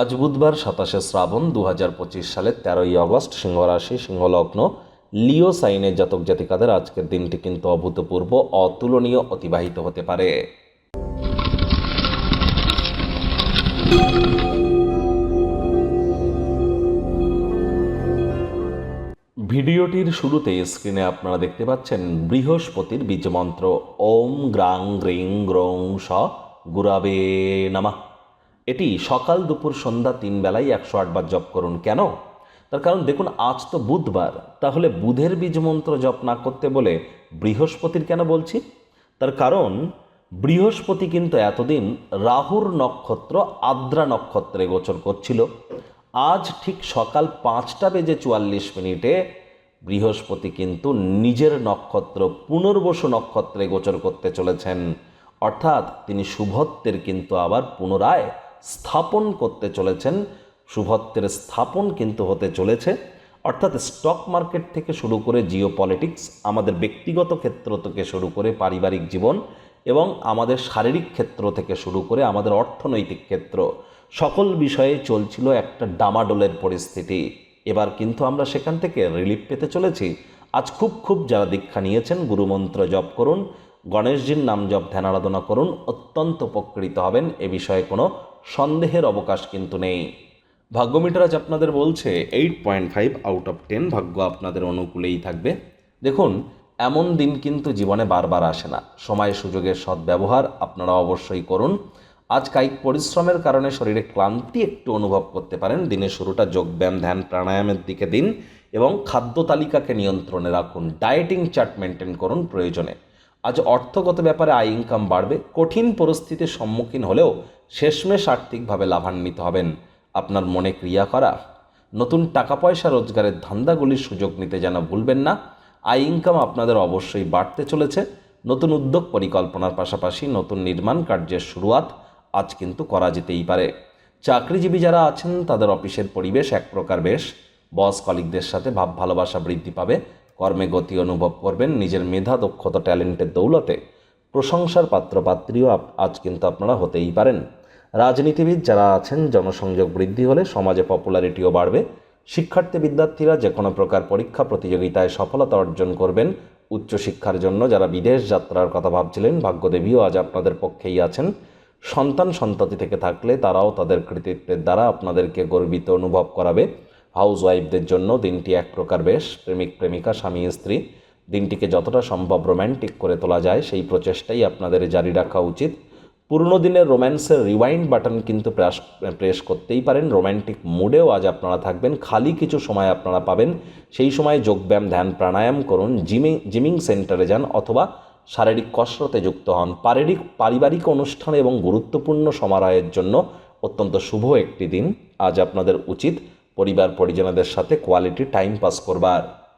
আজ বুধবার সাতাশে শ্রাবণ দু হাজার পঁচিশ সালের তেরোই আগস্ট সিংহরাশি, সিংহলগ্ন, লিও সাইনের জাতক জাতিকাদের আজকের দিনটি কিন্তু অভূতপূর্ব, অতুলনীয়, অতিবাহিত হতে পারে। ভিডিওটির শুরুতে স্ক্রিনে আপনারা দেখতে পাচ্ছেন বৃহস্পতির বীজমন্ত্র। ওম গ্রাং গ্রিং গ্রৌং স গুরাবে নামা। এটি সকাল দুপুর সন্ধ্যা তিন বেলায় একশো আটবার জপ করুন। কেন? তার কারণ দেখুন, আজ তো বুধবার। তাহলে বুধের বীজ মন্ত্র জপ না করতে বলে বৃহস্পতির কেন বলছি? তার কারণ, বৃহস্পতি কিন্তু এতদিন রাহুর নক্ষত্র আদ্রা নক্ষত্রে গোচর করছিল। আজ ঠিক সকাল পাঁচটা বেজে চুয়াল্লিশ মিনিটে বৃহস্পতি কিন্তু নিজের নক্ষত্র পুনর্বসু নক্ষত্রে গোচর করতে চলেছেন। অর্থাৎ তিনি শুভত্বের কিন্তু আবার পুনরায় স্থাপন করতে চলেছেন। শুভত্বের স্থাপন কিন্তু হতে চলেছে। অর্থাৎ স্টক মার্কেট থেকে শুরু করে জিও পলিটিক্স আমাদের ব্যক্তিগত ক্ষেত্র থেকে শুরু করে পারিবারিক জীবন এবং আমাদের শারীরিক ক্ষেত্র থেকে শুরু করে আমাদের অর্থনৈতিক ক্ষেত্র সকল বিষয়ে চলছিল একটা ডামাডোলের পরিস্থিতি। এবার কিন্তু আমরা সেখান থেকে রিলিফ পেতে চলেছি। আজ খুব খুব যারা দীক্ষা নিয়েছেন, গুরুমন্ত্র জপ করুন, গণেশজির নাম জপ ধ্যান আরাধনা করুন, অত্যন্ত উপকৃত হবেন। এ বিষয়ে কোনো সন্দেহের অবকাশ কিন্তু নেই। ভাগ্যমিটার আজ আপনাদের বলছে eight point five out of ten ভাগ্য আপনাদের অনুকূলেই থাকবে। দেখুন, এমন দিন কিন্তু জীবনে বারবার আসে না। সময়, সুযোগের সদ্ব্যবহার আপনারা অবশ্যই করুন। আজ কায়িক পরিশ্রমের কারণে শরীরে ক্লান্তি একটু অনুভব করতে পারেন। দিনের শুরুটা যোগব্যায়াম, ধ্যান, প্রাণায়ামের দিকে দিন এবং খাদ্য তালিকাকে নিয়ন্ত্রণে রাখুন। ডায়েটিং চার্ট মেনটেন করুন প্রয়োজনে। আজ অর্থগত ব্যাপারে আয় ইনকাম বাড়বে, কঠিন পরিস্থিতির সম্মুখীন হলেও শেষমেশ আর্থিকভাবে লাভান্বিত হবেন। আপনার মনে ক্রিয়া করা, নতুন টাকা পয়সা রোজগারের ধান্দাগুলির সুযোগ নিতে যেন ভুলবেন না। আয় ইনকাম আপনাদের অবশ্যই বাড়তে চলেছে। নতুন উদ্যোগ পরিকল্পনার পাশাপাশি নতুন নির্মাণ কার্যের শুরুয়াত আজ কিন্তু করা যেতেই পারে। চাকরিজীবী যারা আছেন, তাদের অফিসের পরিবেশ এক প্রকার বেশ। বস কলিকদের সাথে ভাব ভালোবাসা বৃদ্ধি পাবে। কর্মে গতি অনুভব করবেন, নিজের মেধা, দক্ষতা, ট্যালেন্টের দৌলতে। প্রশংসার পাত্রপাত্রীও আজ কিন্তু আপনারা হতেই পারেন। রাজনীতিবিদ যারা আছেন, জনসংযোগ বৃদ্ধি হলে সমাজে পপুলারিটিও বাড়বে। শিক্ষার্থী, বিদ্যার্থীরা যে কোনো প্রকার পরীক্ষা, প্রতিযোগিতায় সফলতা অর্জন করবেন। উচ্চশিক্ষার জন্য যারা বিদেশ যাত্রার কথা ভাবছিলেন, ভাগ্যদেবীও আজ আপনাদের পক্ষেই আছেন। সন্তান সন্ততি থেকে থাকলে তারাও তাদের কৃতিত্বের দ্বারা আপনাদেরকে গর্বিত অনুভব করাবে। হাউস ওয়াইফদের জন্য দিনটি এক প্রকার বেশ প্রেমিক প্রেমিকা, স্বামী, স্ত্রী। দিনটিকে যতটা সম্ভব রোম্যান্টিক করে তোলা যায়, সেই প্রচেষ্টাই আপনাদের জারি রাখা উচিত। পুরনো দিনের রোম্যান্সের রিওয়াইন্ড বাটন কিন্তু প্রেস প্রেস করতেই পারেন। রোম্যান্টিক মুডেও আজ আপনারা থাকবেন। খালি কিছু সময় আপনারা পাবেন। সেই সময় যোগব্যায়াম, ধ্যান, প্রাণায়াম করুন। জিমিং জিমিং সেন্টারে যান অথবা শারীরিক কসরতে যুক্ত হন। পারিবারিক পারিবারিক অনুষ্ঠান এবং গুরুত্বপূর্ণ সমারোহের জন্য অত্যন্ত শুভ একটি দিন। আজ আপনাদের উচিত পরিবার পরিজনদের সাথে কোয়ালিটি টাইম পাস করবার।